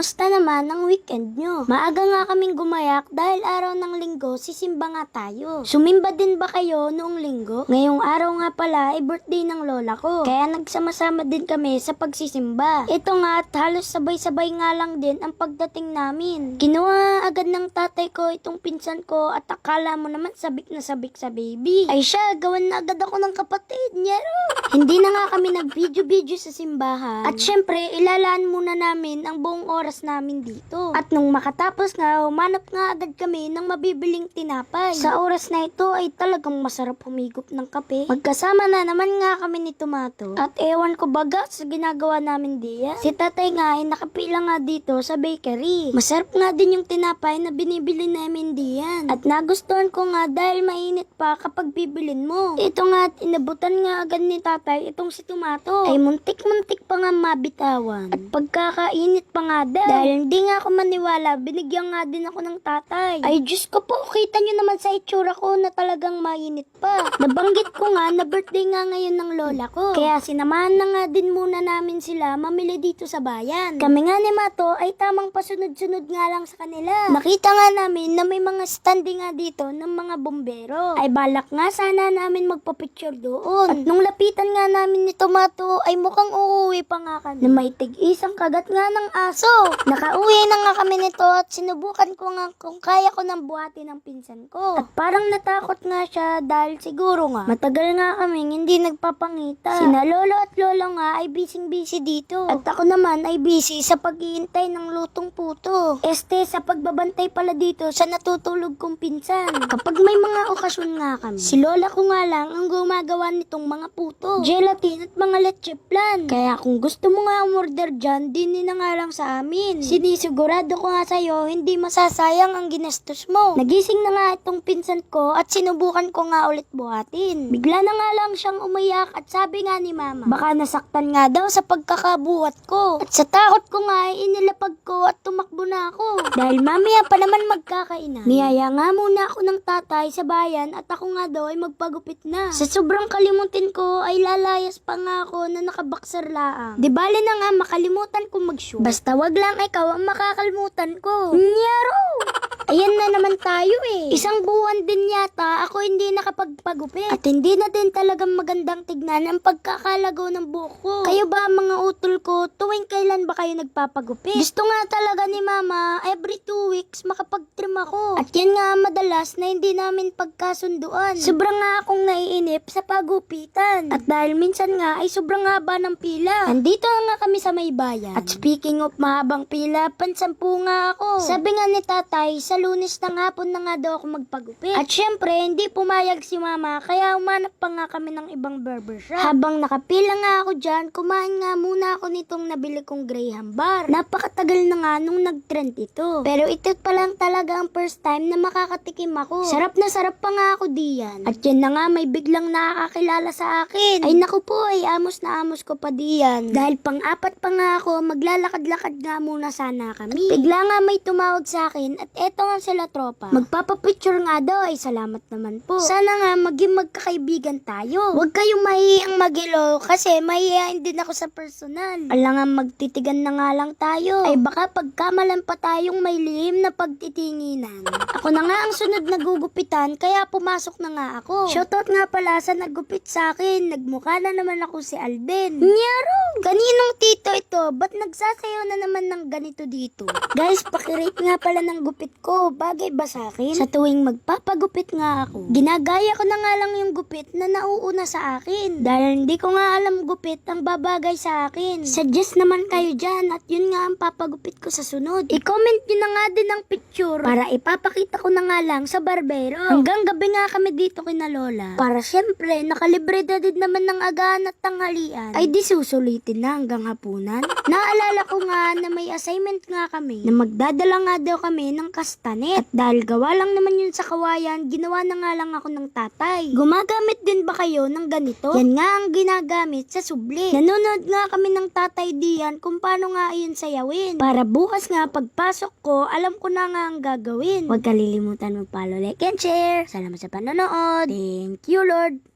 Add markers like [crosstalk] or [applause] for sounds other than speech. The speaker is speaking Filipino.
Kamusta naman ang weekend nyo? Maaga nga kaming gumayak dahil araw ng linggo, sisimba nga tayo. Sumimba din ba kayo noong linggo? Ngayong araw nga pala ay birthday ng lola ko. Kaya nagsama-sama din kami sa pagsisimba. Ito nga at halos sabay-sabay nga lang din ang pagdating namin. Kinuha agad ng tatay ko itong pinsan ko at akala mo naman sabik na sabik sa baby. Ay siya, gawan na agad ako ng kapatid. Nyero! [laughs] Hindi na nga kami nag-video-video sa simbahan. At syempre, ilalaan muna namin ang buong oras namin dito. At nung makatapos nga, humanap nga agad kami ng mabibiling tinapay. Sa oras na ito ay talagang masarap humigop ng kape. Magkasama na naman nga kami ni Tomato. At ewan ko baga sa ginagawa namin diyan. Si tatay nga ay nakapila nga dito sa bakery. Masarap nga din yung tinapay na binibili namin diyan. At nagustuhan ko nga dahil mainit pa kapag bibilin mo. Ito nga at inabutan nga agad ni tatay itong si Tomato. Ay muntik-muntik pa nga mabitawan. At pagkakainit pa nga daw. Dahil hindi nga ako maniwala, binigyan nga din ako ng tatay. Ay Diyos ko po, kita nyo naman sa itsura ko na talagang mainit pa. Nabanggit ko nga na birthday nga ngayon ng lola ko. Kaya sinamahan na nga din muna namin sila mamili dito sa bayan. Kami nga ni Mato ay tamang pasunod-sunod nga lang sa kanila. Nakita nga namin na may mga standing nga dito ng mga bombero. Ay balak nga sana namin magpa-picture doon. At nung lapitan nga namin ni Tomato ay mukhang uuwi pa nga kami. Na may tig-isang kagat nga ng aso. Nakauwi na nga kami nito at sinubukan ko nga kung kaya ko nang buhati ng pinsan ko. At parang natakot nga siya dahil siguro nga matagal nga kaming hindi nagpapangita. Sina lolo at lolo nga ay busy-busy dito. At ako naman ay busy sa paghihintay ng lutong puto. Este sa pagbabantay pala dito sa natutulog kong pinsan. Kapag may mga okasyon nga kami, si lola ko nga lang ang gumagawa nitong mga puto, gelatin at mga leche plan. Kaya kung gusto mo nga umorder dyan, dinin na nga lang sa amin. Sinisigurado ko nga sa'yo, hindi masasayang ang ginastos mo. Nagising na nga itong pinsan ko at sinubukan ko nga ulit buhatin. Bigla na nga lang siyang umayak at sabi nga ni mama, baka nasaktan nga daw sa pagkakabuhat ko. At sa takot ko nga inilapag ko at tumakbo na ako. [laughs] Dahil mamaya pa naman magkakainan. Niyaya nga muna ako ng tatay sa bayan at ako nga daw ay magpagupit na. Sa sobrang kalimutin ko ay lalayas pa nga ako na nakabaksar laang. Di bali na nga makalimutan ko mag-shoot. Basta wag lang ikaw ang makakalimutan ko. Nyaro! [laughs] Ayan na naman tayo eh. Isang buwan din yata ako hindi nakapagpagupit. At hindi na din talagang magandang tignan ang pagkakalagaw ng buhok ko. Kayo ba mga utol ko, tuwing kailan ba kayo nagpapagupit? Gusto nga talaga ni mama, every two weeks makapag-trim ako. At yan nga madalas na hindi namin pagkasunduan. Sobrang nga akong naiinip sa pagupitan. At dahil minsan nga ay sobrang haba ng pila. Andito nga kami sa may bayan. At speaking of mahabang pila, pansampu nga ako. Sabi nga ni tatay, sa lunes ng hapon na nga daw ako magpagupit. At syempre, hindi pumayag si mama, kaya umanap pa nga kami ng ibang barbershop. Habang nakapila nga ako dyan, kumain nga muna ako nitong nabili kong Graham bar. Napakatagal na nga nung nag-trend ito. Pero ito pa lang talaga ang first time na makakatikim ako. Sarap na sarap pa nga ako diyan. At yan na nga, may biglang nakakakilala sa akin. Ay naku po, ay amos na amos ko pa diyan. Dahil pang-apat pa nga ako, maglalakad-lakad nga muna sana kami. Bigla nga may tumawag sa akin at eto nga sila tropa. Magpapapicture nga daw ay salamat naman po. Sana nga maging magkakaibigan tayo. Huwag kayong mahihiyang magilo kasi mahihiyain din ako sa personal. Alam nga magtitigan na nga lang tayo. Ay baka pagkamalan pa tayong may lihim na pagtitinginan. Ako na nga ang sunod na gugupitan kaya pumasok na nga ako. Shoutout nga pala sa naggupit sa akin. Nagmukha na naman ako si Alden. Nyaro! Kaninong tito ito? Ba't nagsasayaw na naman ng ganito dito? Guys, pakirate nga pala ng gupit ko. Bagay ba sa akin? Sa tuwing magpapagupit nga ako, ginagaya ko na nga lang yung gupit na nauuna sa akin. Dahil hindi ko nga alam gupit ang babagay sa akin. Suggest naman kayo dyan at yun nga ang papagupit ko sa sunod. I-comment nyo na nga din ang picture para ipapakita ko na nga lang sa barbero. Hanggang gabi nga kami dito kina Lola. Para syempre, nakalibre na din naman ng agahan at tanghalian. Ay di susulitin na hanggang hapunan. [laughs] Naalala ko nga na may assignment nga kami na magdadala nga daw kami ng kastanet. At dahil gawa lang naman yun sa kawayan, ginawa na nga lang ako ng tatay. Gumagamit din ba kayo ng ganito? Yan nga ang ginagamit sa subli. Nanonood nga kami ng tatay diyan kung paano nga yun sayawin. Para bukas nga pagpasok ko, alam ko na nga ang gagawin. Huwag kalilimutan mag-follow, like, and share. Salamat sa panonood. Thank you, Lord.